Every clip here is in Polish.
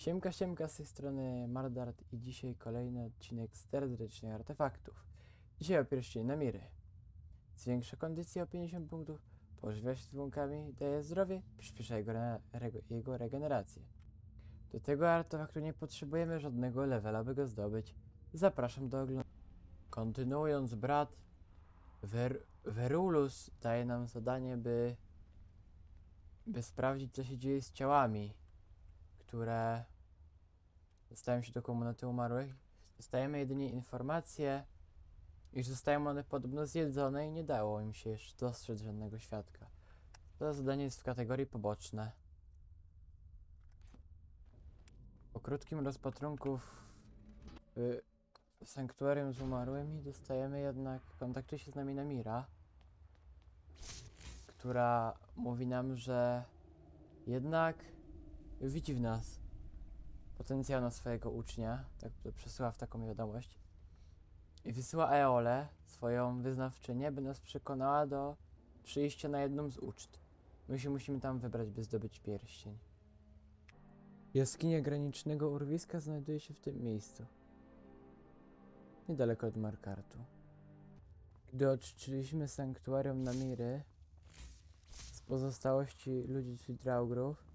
Siemka, siemka, z tej strony Mardart i dzisiaj kolejny odcinek z teoretycznych artefaktów. Dzisiaj o pierścień Namiry. Zwiększa kondycję o 50 punktów, pożywia się dzwonkami, daje zdrowie, przyspiesza jego, jego regenerację. Do tego artefaktu nie potrzebujemy żadnego levela, by go zdobyć. Zapraszam do oglądania. Kontynuując, brat Ver Verulus daje nam zadanie, by by sprawdzić, co się dzieje z ciałami, które dostają się do komunaty umarłych. Dostajemy jedynie informację, iż zostają one podobno zjedzone i nie dało im się jeszcze dostrzec żadnego świadka. To zadanie jest w kategorii poboczne. Po krótkim rozpatrunku w, w sanktuarium z umarłymi dostajemy jednak, kontaktuje się z nami Namira, która mówi nam, że jednak widzi w nas potencjał na swojego ucznia, tak przesyła w taką wiadomość. I wysyła Eole, swoją wyznawczynię, by nas przekonała do przyjścia na jedną z uczt. My się musimy tam wybrać, by zdobyć pierścień. Jaskinia granicznego urwiska znajduje się w tym miejscu. Niedaleko od Markartu. Gdy oczyściliśmy sanktuarium Namiry z pozostałości ludzi, Draugrów,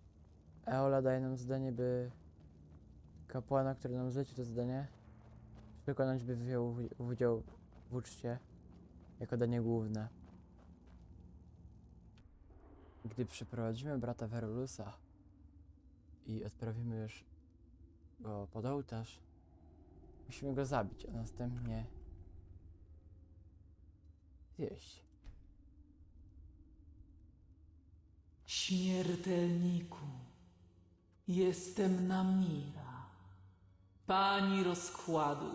Eola daje nam zadanie, by kapłana, który nam zleci to zadanie, przekonać, by wziął udział w uczcie jako danie główne. Gdy przyprowadzimy brata Verulusa i odprawimy już go pod ołtarz, musimy go zabić, a następnie zjeść. Śmiertelniku, jestem Namira, pani rozkładu.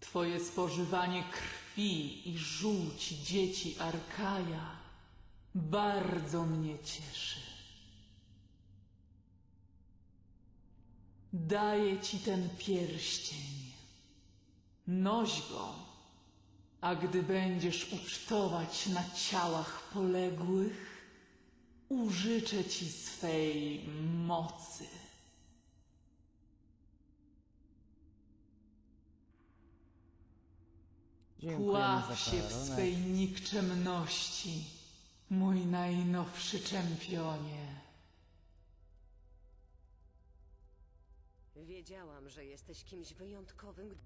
Twoje spożywanie krwi i żółci dzieci Arkaja bardzo mnie cieszy. Daję ci ten pierścień. Noś go, a gdy będziesz ucztować na ciałach poległych, użyczę ci swej mocy. Pław się w swej nikczemności, mój najnowszy czempionie. Wiedziałam, że jesteś kimś wyjątkowym, gdy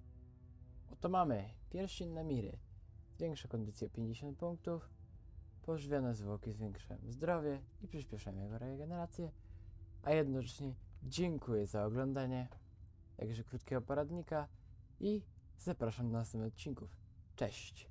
Oto mamy pierścień Namiry. Zwiększa kondycję o 50 punktów. Pożywione zwłoki zwiększają zdrowie i przyspieszają jego regenerację. A jednocześnie dziękuję za oglądanie także krótkiego poradnika i zapraszam do następnych odcinków. Cześć!